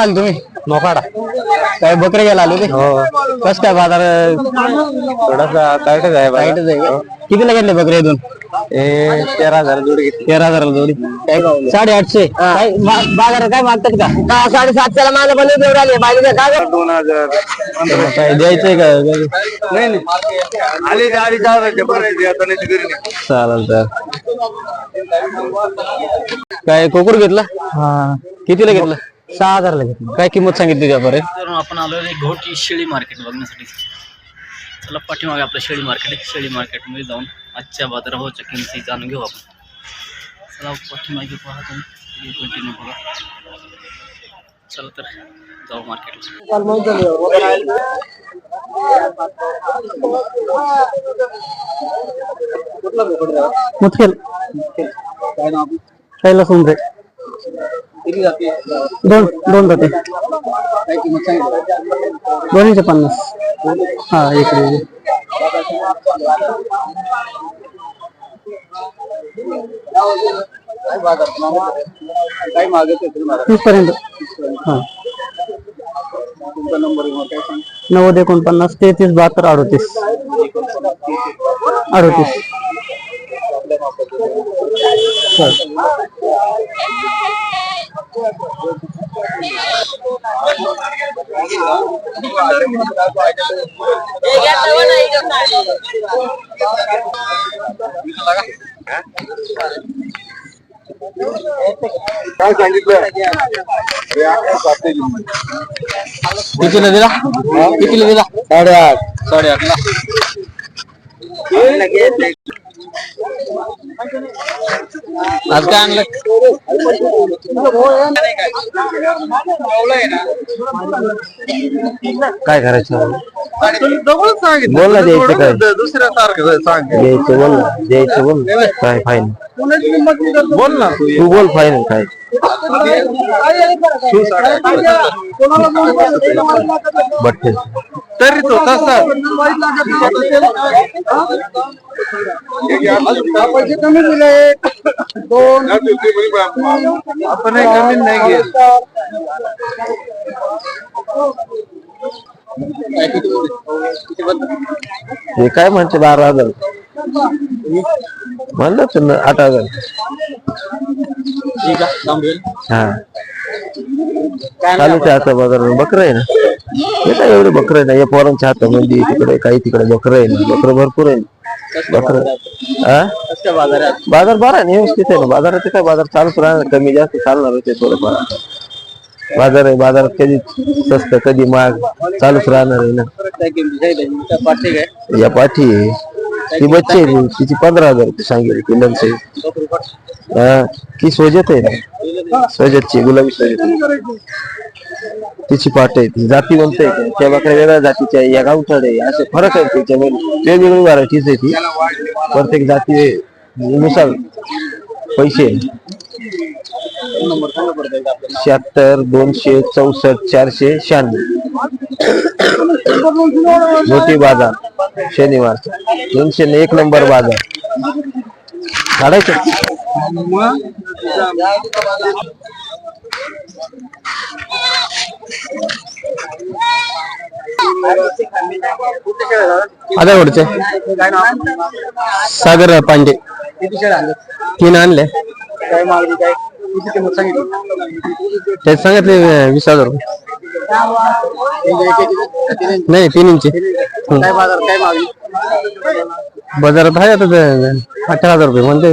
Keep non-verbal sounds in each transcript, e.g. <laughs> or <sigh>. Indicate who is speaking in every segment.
Speaker 1: आले तुम्ही.
Speaker 2: मोकाडा
Speaker 1: काय बकरे घ्यायला आले होते?
Speaker 2: हो.
Speaker 1: कस काय बाजार
Speaker 2: थोडासा टाईटच आहे बाजार.
Speaker 1: टाईटच आहे का? कितीला घेतले बकरे इथून?
Speaker 2: हे तेरा हजार जोडी घेतली.
Speaker 1: तेरा हजाराला जोडी. काय साडेआठशे. काय मा- बाजारात काय मागतात का? साडेसातशेला माझं पण तेवढं आले. बाजूला काय
Speaker 2: दोन हजार.
Speaker 1: काय द्यायचंय का?
Speaker 2: नाही नाही. आले गाडी
Speaker 1: चालेल तर काय कोकुर घेतला? कितीला घेतलं? सहा हजारला घेतलं. काय किंमत सांगितली त्यापर्यंत
Speaker 3: तर आपण आलो आहे घोटी शेळी मार्केट बघण्यासाठी. चला पाठीमागे आपलं शेळी मार्केट आहे. शेळी मार्केटमध्ये जाऊन आजच्या बाजारभावाच्या किमती जाणून घेऊ आपण. चला पाठीमागे पहा तुम्ही. कंटिन्यू बघा. चला तर जाऊ मार्केटला
Speaker 1: मुतखेल दोन दोन जाते. दोन्हीचे पन्नास. हा एक तीस पर्यंत हा. नव्वद एकोणपन्नास तेहतीस बहात्तर अडोतीस. अडोतीस.
Speaker 2: काय सांगितलं
Speaker 1: कितीला दिला कितीला दिला?
Speaker 2: साडेआठ.
Speaker 1: साडेआठ ला आज काय आणलं?
Speaker 2: काय करायचं?
Speaker 1: बोल ना द्यायचं काय?
Speaker 2: दुसऱ्या सारखं सांग.
Speaker 1: द्यायचं बोल ना द्यायचं बोल ना. काय फाईन
Speaker 2: बोल ना. तू
Speaker 1: तू बोल फाईन काय? बट्टे
Speaker 2: तरी तो तसा पैसे कमी दिले दोन आपण कमी नाही घेत
Speaker 1: हे काय म्हणते बारा हज़ार म्हणलं तर ना आठ हजार. हा. चालू आता बाजार बकर आहे ना. हे काय एवढे बकर आहे ना? या पोरांच्या हातामध्ये तिकडे काही तिकडे बकर आहे ना. बकर भरपूर आहे. बकर बाजार बरा आहे व्यवस्थित आहे ना. बाजारात काय बाजार चालूच राहणार कमी जास्त चालणार होते थोडंफार. बाजार आहे बाजारात कधी स्वस्त कधी महाग चालूच राहणार आहे ना. या पाठी आहे. ती बच्ची आहे तिची पंधरा हजार रुपये सांगितली पिल्लांचे हा ती सोजत आहे ना. सोजतची गुलाबी सोजत तिची पाठ आहे ती जातीवंत आहे त्या बकऱ्या वेगळ्या जातीच्या या गावठाड आहे असे फरक आहे त्याच्यामध्ये. वेगवेगळी व्हरायटीज आहे ती. प्रत्येक जाती नुसार पैसे आहे. शहात्तर दोनशे चौसष्ट चारशे शहाण्णव. मोठी बाजार शनिवार. दोनशे ने एक नंबर बाजार. काढायचं? आदरवडचे सागर पांडे. तीन आणले.
Speaker 2: सांगितली?
Speaker 1: ते सांगितले वीस हजार रुपये. नाही तीन इंची
Speaker 2: काय बाजार काय मागणी?
Speaker 1: बाजारात आहे आता ते अठरा हजार रुपये म्हणते.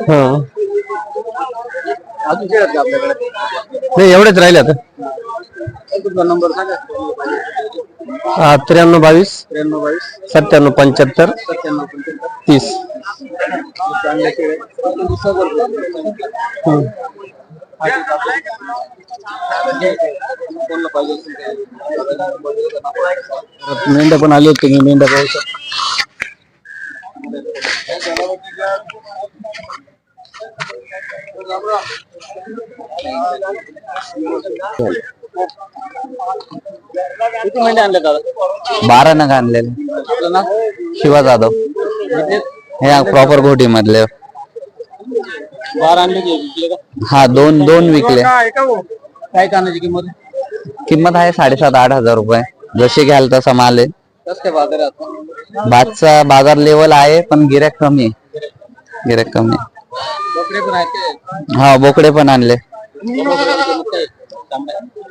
Speaker 1: हा.
Speaker 2: अजून शेळ्यात का आपल्याकडे?
Speaker 1: नाही एवढेच राहिले आता.
Speaker 2: तुमचा नंबर सांगा?
Speaker 1: त्र्याण्णव बावीस
Speaker 2: त्र्याण्णव बावीस.
Speaker 1: सत्त्याण्णव पंच्याहत्तर
Speaker 2: सत्त्याण्णव पंच्याहत्तर.
Speaker 1: तीस.
Speaker 2: चांगल्या.
Speaker 1: मेंढ्या पण आले होते मेंढ्या पाहू.
Speaker 2: किती महिने आणले दादा?
Speaker 1: बारा नग आणलेले.
Speaker 2: आपलं नाव?
Speaker 1: शिवा जाधव. हे प्रॉपर घोटी मधले
Speaker 2: बारा आणले की विकले का?
Speaker 4: हा दोन दोन विकले.
Speaker 2: आहे का भाऊ
Speaker 3: काय कानाची किंमत
Speaker 4: किंमत आहे साडेसात आठ हजार रुपये. जसे घ्याल तसा माल आहे.
Speaker 3: कसं काय बाजार आहे आता?
Speaker 4: भातचा बाजार लेवल आहे पण गिऱ्हाईक कमी आहे. गिऱ्हाईक कमी आहे.
Speaker 3: बोकडे पण आहेत काय?
Speaker 4: हा बोकडे पण आणले.
Speaker 3: काय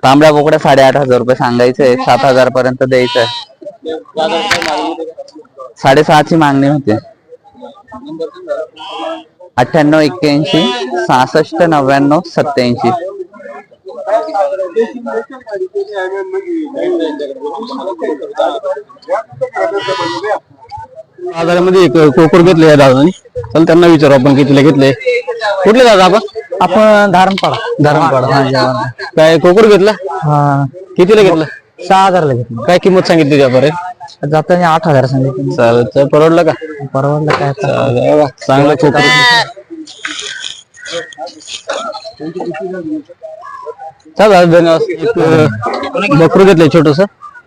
Speaker 4: तांबड्या बोकड्या साडेआठ हजार रुपये सांगायचंय सात हजार पर्यंत द्यायचं आहे.
Speaker 3: बाजार काय मागणी होते का?
Speaker 4: साडेसहाची मागणी होती.
Speaker 3: नंबर सांगा.
Speaker 4: अठ्ठ्याण्णव एक्क्याऐंशी सहासष्ट नव्याण्णव सत्याऐंशी
Speaker 5: बाजारामध्ये एक कोकर घेतले दादानी. चल त्यांना विचारू आपण कितीला घेतले. कुठले दादा आपण?
Speaker 2: आपण धारणपाडा.
Speaker 5: धरणपाडा काय कोकर घेतला?
Speaker 2: हा.
Speaker 5: कितीला घेतला?
Speaker 2: सहा हजारला घेतलं.
Speaker 5: काय किंमत सांगितली त्यापर्यंत?
Speaker 2: जाताना आठ हजार सांगितलं
Speaker 5: परवडलं का?
Speaker 2: परवडलं काय आता.
Speaker 5: चालेल, वा, चांगलं कोकर चल धन्यवाद. एक बकरू घेतलंय छोटस.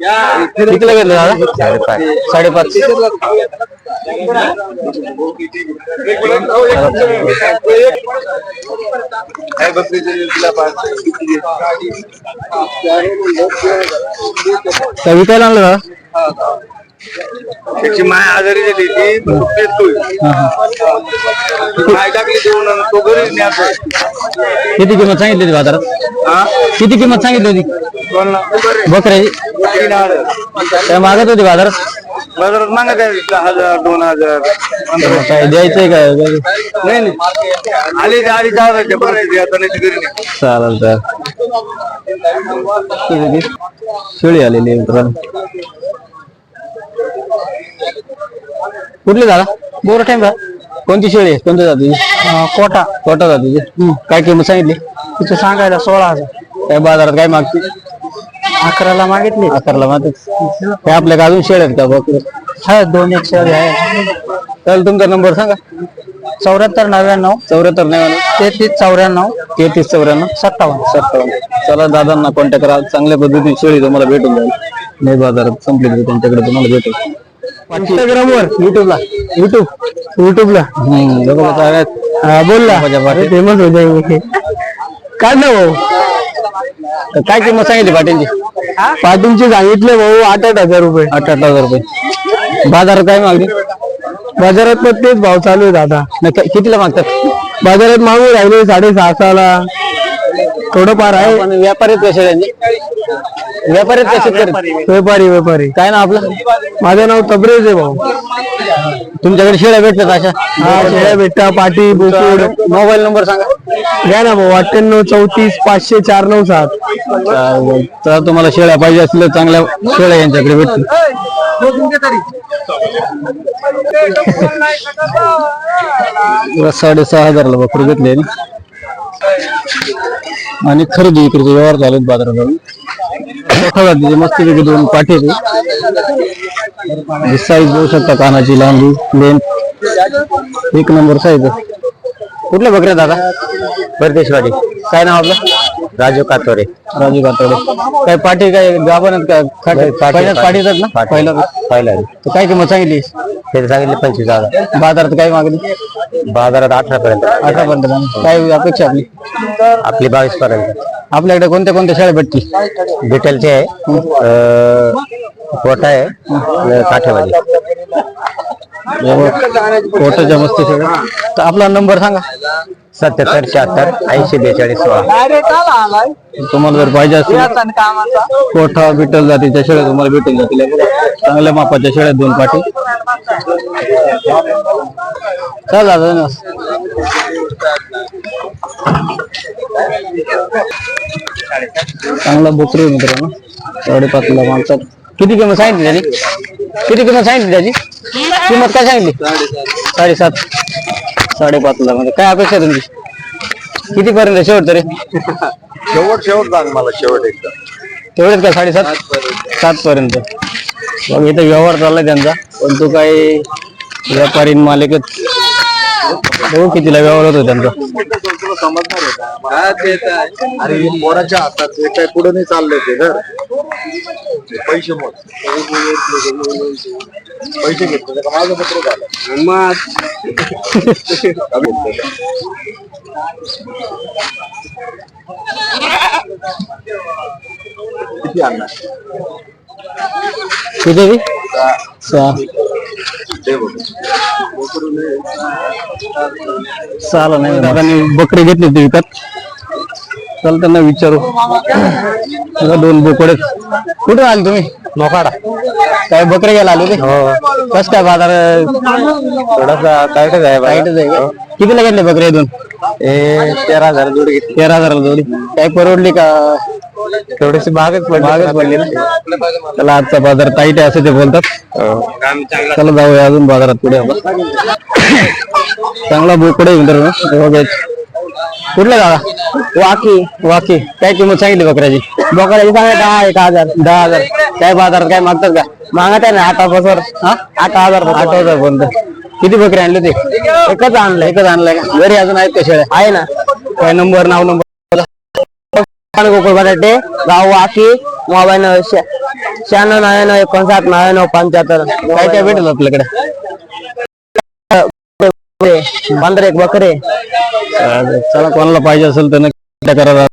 Speaker 5: कितीला घेतलं दादा? साडेपाच. काय विकायला आणलं दादा?
Speaker 2: त्याची माय आजारी झाली ती माय टाकली देऊन आणि तो घरी न्यायचा
Speaker 5: किती किंमत सांगितली होती बाजारात? किती किंमत सांगितली होती? बकऱ्याची? मागत होती बाजारात?
Speaker 2: बाजारात आहे दहा हजार दोन हजार पंधरा
Speaker 5: काय द्यायचंय काय?
Speaker 2: नाही नाही. आले ते हजार बरं आता नाही घरी नाही.
Speaker 5: चालेल तर शेळी आलेली आहे मित्रांनो. कुठली दादा? बोर टाइम का कोणती शेळी आहे? कोणत्या जातीची? कोटा. कोटा जातीची. काय किंमत सांगितली?
Speaker 2: तिचं सांगायला सोळा हजार.
Speaker 5: काय बाजारात काय मागते
Speaker 2: अकराला मागितली.
Speaker 5: अकराला मागते काय आपल्या अजून शेळ आहेत का बघ?
Speaker 2: हा दोन एक शेळी आहे
Speaker 5: चालेल तुमचा नंबर सांगा.
Speaker 2: चौऱ्याहत्तर नव्याण्णव.
Speaker 5: चौऱ्याहत्तर नाही
Speaker 2: तेहतीस चौऱ्याण्णव.
Speaker 5: तेहतीस चौऱ्याण्णव.
Speaker 2: सत्तावन्न.
Speaker 5: सत्तावन्न. चला दादांना कॉन्टॅक्ट करा. चांगल्या पद्धतीने शेळी तुम्हाला भेटून जाईल. नाही बाजारात संपली तरी त्यांच्याकडे तुम्हाला भेटेल.
Speaker 2: इंस्टाग्रामवर युट्यूबला युट्यूब युट्यूबला. हा बोल ना.
Speaker 5: माझ्या पाठी.
Speaker 2: फेमस हो जाईल काय ना
Speaker 5: तर काय किंमत सांगितली पाटीलची?
Speaker 2: पाटीलचे सांगितले भाऊ आठ आठ हजार रुपये.
Speaker 5: आठ आठ हजार रुपये. बाजारात काय मागणी?
Speaker 2: बाजारात पण तेच भाव चालू आहे दादा
Speaker 5: नक्की कितीला मागतात?
Speaker 2: बाजारात मागू राहिले सहाला थोडंफार आहे.
Speaker 5: पण व्यापारीत कसे त्यांचे व्यापारीत कसे शेतकरी?
Speaker 2: व्यापारी व्यापारी.
Speaker 5: काय ना आपलं?
Speaker 2: माझं नाव तबरेज आहे भाऊ.
Speaker 5: तुमच्याकडे शेळ्या भेटतात अशा?
Speaker 2: हा शेळ्या भेटा पाटी बोकुड
Speaker 5: मोबाईल नंबर सांगा.
Speaker 2: घ्या ना भाऊ अठ्ठ्याण्णव चौतीस पाचशे चार नऊ सात.
Speaker 5: तर तुम्हाला शेळ्या पाहिजे असल्या चांगल्या शेळ्या यांच्याकडे भेटतील. साडेसहा हजारला बकरू घेतले आणि खरेदी विक्रीचे व्यवहार झाले आहेत बाजारात मोठा जातीचे मस्त पैकी दोन पाठी साईज बघू शकता कानाची लांबी लेंथ एक नंबर साईज कुठल्या बकऱ्या दादा? परदेशवाडी काय नाव आपलं? राजू कातोरे राजू कातोरे काय पाठी काय गाभण पाठी येतात ना? पहिला पहिला तर काय किंमत सांगितली? ते सांगितले पंचवीस हजार. बाजारात काय मागणी? बाजारात अठरा पर्यंत अठरा पर्यंत काय अपेक्षा आपली? आपली बावीस पर्यंत आपल्याकडे कोणत्या कोणत्या शाळा भेटतील? डिटेलचे आहे. कोटा आहे. काठेवाडी मस्त सगळं. तर आपला नंबर सांगा. सत्याहत्तर शहात्तर ऐंशी बेचाळीस सोळा. तुम्हाला जर पाहिजे असेल कोठा विठ्ठल जातीच्या शेळ्या तुम्हाला भेटून जातील. हे. चांगल्या मापाच्या शेळ्या दोन पाठी चला दादा चांगला बोकरी मित्रांनो. साडेपाचला माणसात. किती किंमत सांगितली त्याची? किती किंमत सांगितली त्याची? किंमत काय सांगितली? साडेसात. साडेपाचला म्हणजे काय अपेक्षा आहे तुमची? किती पर्यंत शेवट तरी.
Speaker 2: शेवट शेवट सांग मला शेवट एकदा.
Speaker 5: तेवढेच का साडेसात? सात पर्यंत मग इथं व्यवहार चाललाय त्यांचा. पण तो काही व्यापारी आणि मालिकच बघू कितीला व्यवहार होतो त्यांचा.
Speaker 2: अरे पोराच्या हातात ते काय पुढे नाही चाललंय ते घर. पैसे मोज पैसे घेतले का माझं पत्र झालं. किती आणणार?
Speaker 5: किती बी? सहा सहाला नाही दादानी बकरी घेतली होती विकत. चल त्यांना विचारू. दोन बोकडे कुठे आले तुम्ही? मोकाडा काय बकरे घ्यायला आले होते? कस काय बाजार थोडासा टाईटच आहे टाईटच आहे का? कितीला घेतले बकरे दोन ए तेरा हजार जोडी घेतली. तेरा हजार जोडी. काय परवडली का? थोडीशी महागच पडली. महागच पडली ना? त्याला आजचा बाजार टाईट आहे असं ते बोलतात. चला जाऊया अजून बाजारात पुढे आपण. चांगला बोकडे मित्रांनो. बघा कुठला दादा वाकी. वाकी. काय किंमत सांगितली बकऱ्याची? बकऱ्याची सांगा दहा एक हजार. दहा हजार. काय बाजारात काय मागतात का? मागत आहे ना आठ बसवर हा? आठ हजार आठ हजार पर्यंत किती बकरी आणले ते? एकच आणलं एकच आणलंय का? घरी अजून आहेत का शेळ्या? आहे ना. काय नंबर नाव नंबर? गोकुळ बटाटे गाव वाकी मोबाईल शहाण्णव नव्याण्णव एकोणसाठ नव्याण्णव पंच्याहत्तर. काय काय भेटेल आपल्याकडे? पंधरा एक बकरे. चला कोणाला पाहिजे असेल तर नक्की करा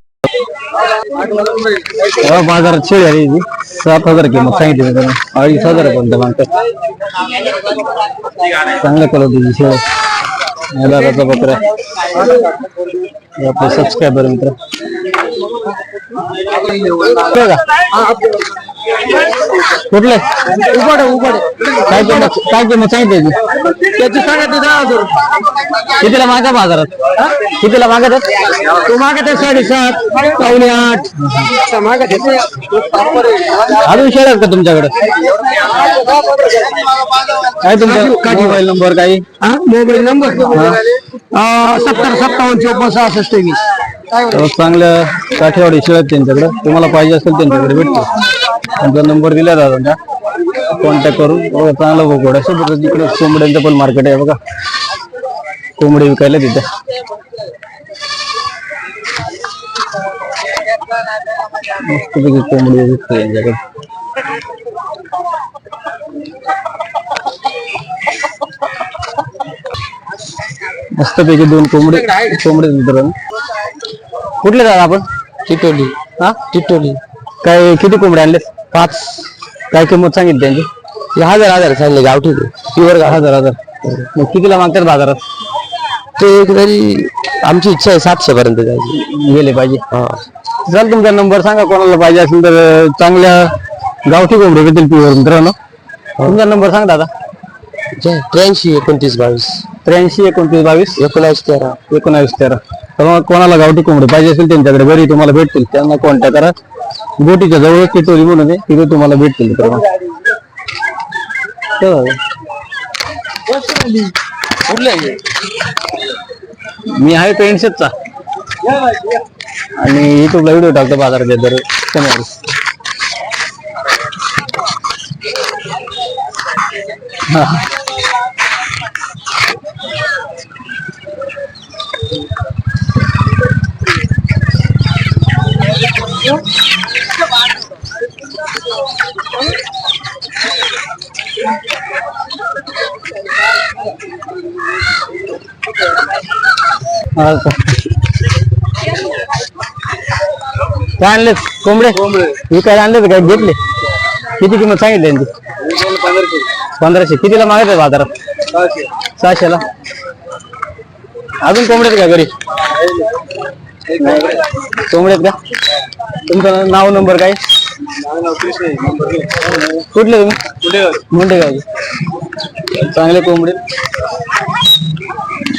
Speaker 5: तेव्हा छेड शेळी आली सात हजार किंमत सांगितली मी त्यांना अडीच हजार पर्यंत मागतात चांगल्या क्वालिटीची शेळी. या दादाचा बकरा. आपले सबस्क्रायबर मित्र. कुठले? उघड उघड. काय किंमत काय किंमत सांगितली त्याची सांगितली दहा हजार कितीला मागा बाजारात? कितीला मागत आहेत? तू मागत आहे साडेसात पावणे आठ. अजून शेळ आहेत का तुमच्याकडे? काय तुमचा मोबाईल नंबर काही? Mobile number? सत्तर सत्तावन्न चोपन्न सहासष्ट वीस. चांगल्या काठेवाडी शेळ आहेत त्यांच्याकडे. तुम्हाला पाहिजे असेल त्यांच्याकडे भेटतो त्यांचा नंबर दिला दादा कॉन्टॅक्ट करून. बघा चांगला बोकड आहे सोबतच इकडे कोंबड्यांचं पण मार्केट आहे बघा. कोंबडी विकायला तिथे. मस्तपैकी कोंबडी विकतो यांच्याकडे मस्तपैकी दोन कोंबडे कोंबडे मित्रांनो. कुठले दादा आपण? टिटोली. हा? टिटोली. काय किती कोंबडे आणले पाच. काय किंमत सांगितली त्यांची? हे हजार हजार सांगले गावठी प्युअर हजार हजार. मग कितीला मागतात बाजारात? ते तरी आमची इच्छा आहे सातशे पर्यंत जायची. गेले पाहिजे. चल तुमचा नंबर सांगा कोणाला पाहिजे असेल तर अं, चांगल्या गावठी कोंबडे भेटेल प्युअर मित्रांनो तुमचा नंबर सांग दादा.
Speaker 4: त्र्याऐंशी एकोणतीस बावीस.
Speaker 5: त्र्याऐंशी एकोणतीस बावीस.
Speaker 4: एकोणावीस तेरा.
Speaker 5: एकोणावीस तेरा. तर मग कोणाला गावठी कोंबडी पाहिजे असेल त्यांच्याकडे घरी तुम्हाला भेटतील. त्यांना कॉन्टॅक्ट करा. गोटीच्या जवळ टिटोली म्हणून आहे तिथे तुम्हाला भेटतील. मी आहे पेन्शनचा आणि युट्यूबला व्हिडिओ टाकतो बाजारात दर शनिवारी <laughs> हा. हा का? काय आणले? कोंबडे? विकायला आणले तर काय? घेतले. किती किंमत सांगितली यांची? पंधराशे. कितीला मागत आहे बाजारात? सहाशेला? अजून कोंबडे का घरी? कोंबडे. का? तुमचं नाव नंबर काय? कुठले तुम्ही? मुंडे गावचे चांगले कोंबडे.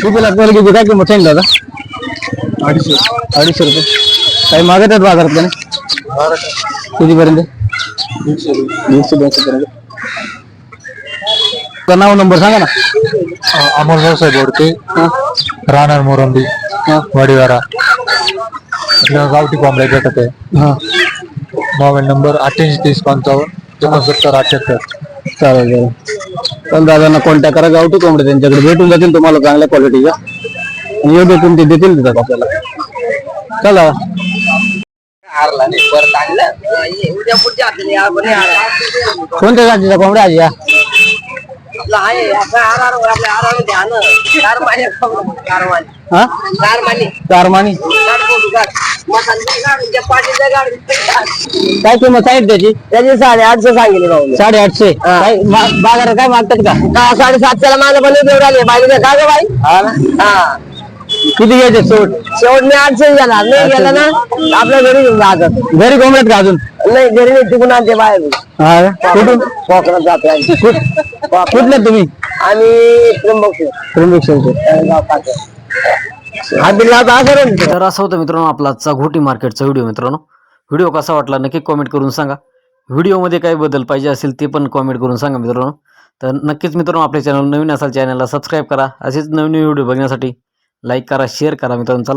Speaker 5: कितीला आपल्याला किती? काय किंमत सांगितलं दादा अडीचशे. अडीचशे रुपये. काही मागत आहेत बाजारात का नाही? कितीपर्यंत? दीडशे दोनशे पर्यंत नाव नंबर सांगा ना.
Speaker 2: अमोल भाऊसाहेब बोडके राहणार मोरंबी वाडीवारा गावठी कोंबड्या भेटत आहे.
Speaker 5: हा.
Speaker 2: मोबाईल नंबर अठ्ठ्याऐंशी तीस पंचावन्न एकोणसत्तर अठ्याहत्तर
Speaker 5: चालेल चालेल. पण दादांना कॉन्टॅक्ट करा गावठी कोंबडे त्यांच्याकडे भेटून जातील तुम्हाला चांगल्या क्वालिटीच्या आणि योग्य किमती देतील तिथं आपल्याला. चला. कोणत्या जातीचा कोंबड्या आज या?
Speaker 6: आपला आहे आपल्या आरार आपल्या आरार ध्यान. चार माने चार माने
Speaker 5: हा?
Speaker 6: चार माने चार
Speaker 5: काय किंमत सांगितली त्याची?
Speaker 6: त्याची साडे आठशे सांगितले भाऊ
Speaker 5: साडेआठशे काय बा- बाजारात काय मागतात का?
Speaker 6: का साडेसातशेला माझं पण देऊ राहिले बाई का ग बाई?
Speaker 5: हा किती घ्यायचे सोड?
Speaker 6: शेवट मी आठशे गेला नाही गेला ना आपल्या घरी घेऊन जातात
Speaker 5: घरी कोंबड्यात का अजून?
Speaker 6: नाही घरी नाही तिकडून आणते बाहेर
Speaker 5: हा? कुठून?
Speaker 6: कोकणात जातो आम्ही.
Speaker 5: कुठले तुम्ही?
Speaker 6: आम्ही त्र्यंबकेश्वर
Speaker 5: त्र्यंबकेश्वरचे
Speaker 6: गाव पाहतो. हा बिल्ला आता असं रे.
Speaker 3: तर असं होतं मित्रांनो आपला आजचा घोटी मार्केटचा व्हिडिओ मित्रांनो. व्हिडिओ कसा वाटला नक्की कॉमेंट करून सांगा. व्हिडिओमध्ये काही बदल पाहिजे असेल ते पण कॉमेंट करून सांगा मित्रांनो. तर नक्कीच मित्रांनो आपल्या चॅनल नवीन असाल चॅनलला सबस्क्राईब करा. असेच नवीन व्हिडिओ बघण्यासाठी लाईक करा शेअर करा मित्रांनो. चला.